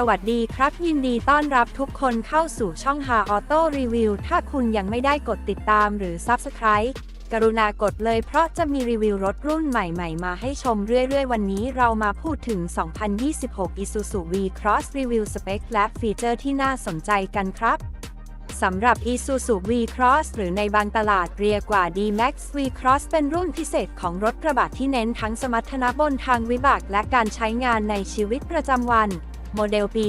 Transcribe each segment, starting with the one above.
สวัสดีครับ ยินดีต้อนรับทุกคนเข้าสู่ช่องหาออโต้รีวิวถ้าคุณยังไม่ได้กดติดตามหรือ Subscribe กรุณากดเลยเพราะจะมีรีวิวรถรุ่นใหม่ๆ มาให้ชมเรื่อยๆ วันนี้เรามาพูดถึง 2026 Isuzu V-Cross Review Spec และฟีเจอร์ที่น่าสนใจกันครับสำหรับ Isuzu V-Cross หรือในบางตลาดเรียกว่า D-Max V-Cross เป็นรุ่นพิเศษของรถกระบะที่เน้นทั้งสมรรถนะบนทางวิบากและการใช้งานในชีวิตประจำวัน โมเดลปี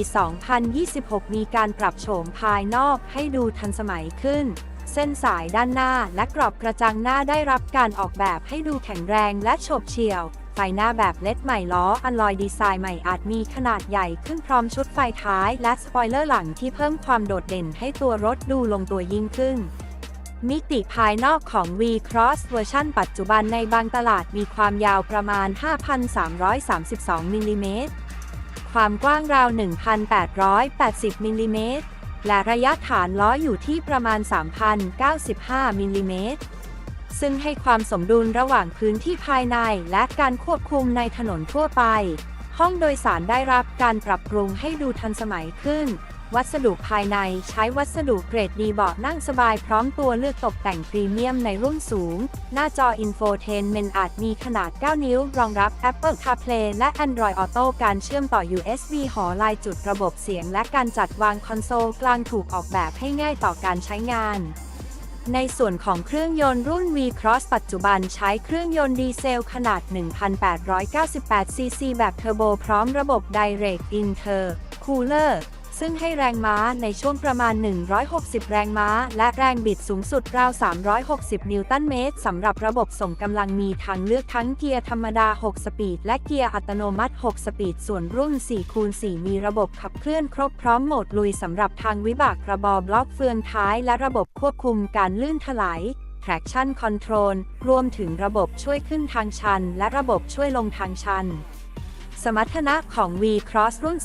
2026 มีการปรับโฉมภายนอกให้ดูทันสมัยขึ้น เส้นสายด้านหน้าและกรอบกระจังหน้าได้รับการออกแบบให้ดูแข็งแรงและโฉบเฉี่ยว ไฟหน้าแบบเลดใหม่ล้ออันลอยดีไซน์ใหม่อาจมีขนาดใหญ่ขึ้นพร้อมชุดไฟท้ายและสปอยเลอร์หลังที่เพิ่มความโดดเด่นให้ตัวรถดูลงตัวยิ่งขึ้นมิติภายนอกของ V-Cross เวอร์ชันปัจจุบันในบางตลาดมีความยาวประมาณ 5,332 มิลลิเมตร ความกว้างราว 1,880 มิลลิเมตร และระยะฐานล้ออยู่ที่ประมาณ 3,095 มิลลิเมตร ซึ่งให้ความสมดุลระหว่างพื้นที่ภายในและการควบคุมในถนนทั่วไป ห้องโดยสารได้รับการปรับปรุงให้ดูทันสมัยขึ้น วัสดุภายในใช้วัสดุเกรดดีเบาะนั่งสบายพร้อมตัวเลือกตกแต่งพรีเมียมในรุ่นสูง หน้าจออินโฟเทนเมนอาจมีขนาด 9 นิ้ว รองรับ Apple CarPlay และ Android Auto การเชื่อมต่อ USB หอลายจุดระบบเสียง และการจัดวางคอนโซลกลางถูกออกแบบให้ง่ายต่อการใช้งานในส่วนของเครื่องยนต์รุ่น V-Cross ปัจจุบันใช้เครื่องยนต์ดีเซลขนาด 1,898 ซีซี แบบเทอร์โบพร้อมระบบ Direct Intercooler ซึ่งให้แรงม้าในช่วงประมาณ 160 แรงม้า และแรงบิดสูงสุดราว 360 นิวตันเมตรสำหรับระบบส่งกำลังมีทางเลือกทั้งเกียร์ธรรมดา 6 สปีด และเกียร์อัตโนมัติ 6 สปีด ส่วนรุ่น 4 คูณ 4 มีระบบขับเคลื่อนครบพร้อมโหมดลุยสำหรับทางวิบากกระบอกล็อกเฟืองท้ายและระบบควบคุมการลื่นถลาย traction control รวมถึงระบบช่วยขึ้นทางชัน และระบบช่วยลงทางชัน สมรรถนะของ V-Cross รุ่น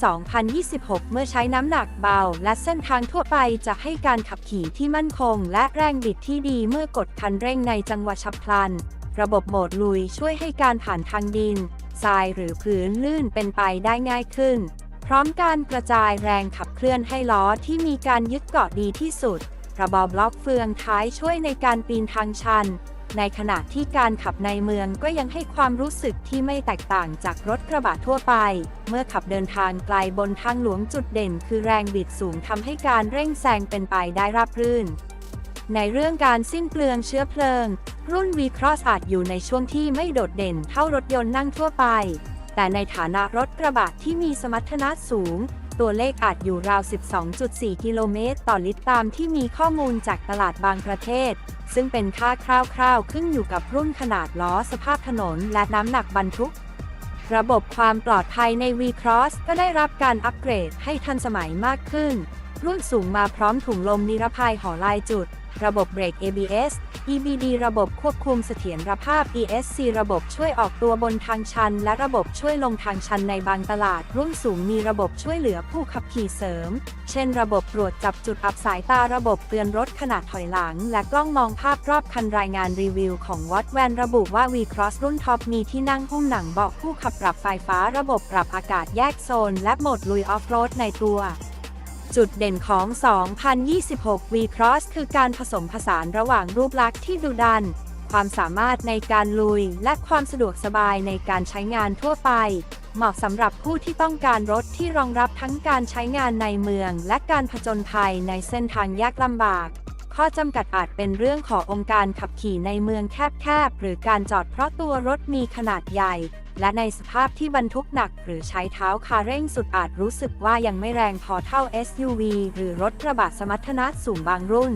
2026 เมื่อใช้น้ำหนักเบา และเส้นทางทั่วไปจะให้การขับขี่ที่มั่นคง และแรงบิดที่ดีเมื่อกดคันเร่งในจังหวะฉับพลัน ระบบโหมดลุยช่วยให้การผ่านทางดิน ทรายหรือพื้นลื่นเป็นไปได้ง่ายขึ้น พร้อมการกระจายแรงขับเคลื่อนให้ล้อที่มีการยึดเกาะดีที่สุด ระบอบล็อกเฟืองท้ายช่วยในการปีนทางชัน ในขณะที่การขับในเมืองก็ยังให้ความรู้สึกที่ไม่แตกต่างจากรถกระบะทั่วไป เมื่อขับเดินทางไกลบนทางหลวงจุดเด่น คือแรงบิดสูงทำให้การเร่งแซงเป็นไปได้ราบรื่น ในเรื่องการสิ้นเปลืองเชื้อเพลิง รุ่น V-Cross อาจอยู่ในช่วงที่ไม่โดดเด่นเท่ารถยนต์นั่งทั่วไป แต่ในฐานะรถกระบะที่มีสมรรถนะสูงตัวเลขอาจอยู่ราว 12.4 กิโลเมตรต่อลิตรตามที่มีข้อมูลจากตลาดบางประเทศ ซึ่งเป็นค่าคร่าวๆ ขึ้นอยู่กับรุ่นขนาดล้อสภาพถนนและน้ำหนักบรรทุก ระบบความปลอดภัยใน V-Cross ก็ได้รับการอัปเกรดให้ทันสมัยมากขึ้น รุ่นสูงมาพร้อมถุงลมนิรภัยห่อลายจุด ระบบเบรก ABS EBD ระบบควบคุมเสถียรภาพ ESC ระบบช่วยออกตัวบนทางชัน และระบบช่วยลงทางชันในบางตลาด รุ่นสูงมีระบบช่วยเหลือผู้ขับขี่เสริม เช่น ระบบตรวจจับจุดอับสายตาระบบเตือนรถขนาดถอยหลัง และกล้องมองภาพรอบคันรายงานรีวิวของวอตแวนระบุว่า V-Cross รุ่นท็อปมีที่นั่งหุ้มหนังเบาะผู้ขับปรับไฟฟ้า ระบบปรับอากาศแยกโซน และโหมดลุยออฟโรดในตัว จุดเด่นของ 2026 V-Cross คือการผสมผสานระหว่างรูปลักษณ์ที่ดุดัน ความสามารถในการลุย และความสะดวกสบายในการใช้งานทั่วไป เหมาะสำหรับผู้ที่ต้องการรถที่รองรับทั้งการใช้งานในเมือง และการผจญภัยในเส้นทางยากลำบาก ข้อจำกัดอาจเป็นเรื่องขององค์การขับขี่ในเมืองแคบๆ หรือการจอดเพราะตัวรถมีขนาดใหญ่ และในสภาพที่บรรทุกหนักหรือใช้เท้าคาเร่งสุดอาจรู้สึกว่ายังไม่แรงพอเท่า SUV หรือรถกระบะสมรรถนะสูงบางรุ่น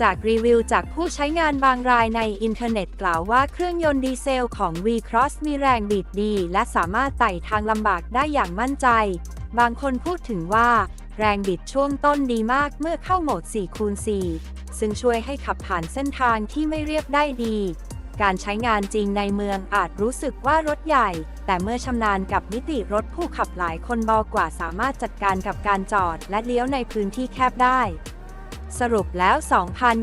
จากรีวิวจากผู้ใช้งานบางรายในอินเทอร์เน็ตกล่าวว่าเครื่องยนต์ดีเซลของ V-Cross มีแรงบิดดี และสามารถไต่ทางลำบากได้อย่างมั่นใจ บางคนพูดถึงว่าแรงบิดช่วงต้นดีมากเมื่อเข้าโหมด 4 คูณ 4 ซึ่งช่วยให้ขับผ่านเส้นทางที่ไม่เรียบได้ดี การใช้งานจริงในเมืองอาจรู้สึกว่ารถใหญ่ แต่เมื่อชำนาญกับมิติรถผู้ขับหลายคนเบากว่าสามารถจัดการกับการจอดและเลี้ยวในพื้นที่แคบได้ สรุปแล้ว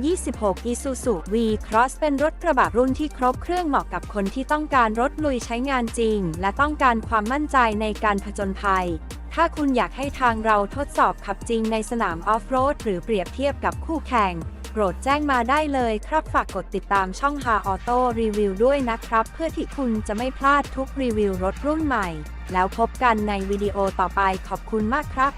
2026 Isuzu V-Cross เป็นรถกระบะรุ่นที่ครบเครื่องเหมาะกับคนที่ต้องการรถลุยใช้งานจริง และต้องการความมั่นใจในการผจญภัยถ้าคุณอยากให้ทางเราทดสอบขับจริงในสนามออฟโรดหรือเปรียบเทียบกับคู่แข่ง โปรดแจ้งมาได้เลยครับฝากกดติดตามช่อง h a Auto Review ด้วยนะครับ เพื่อที่คุณจะไม่พลาดทุกรีวิวรถรุ่นใหม่ แล้วพบกันในวิดีโอต่อไปขอบคุณมากครับ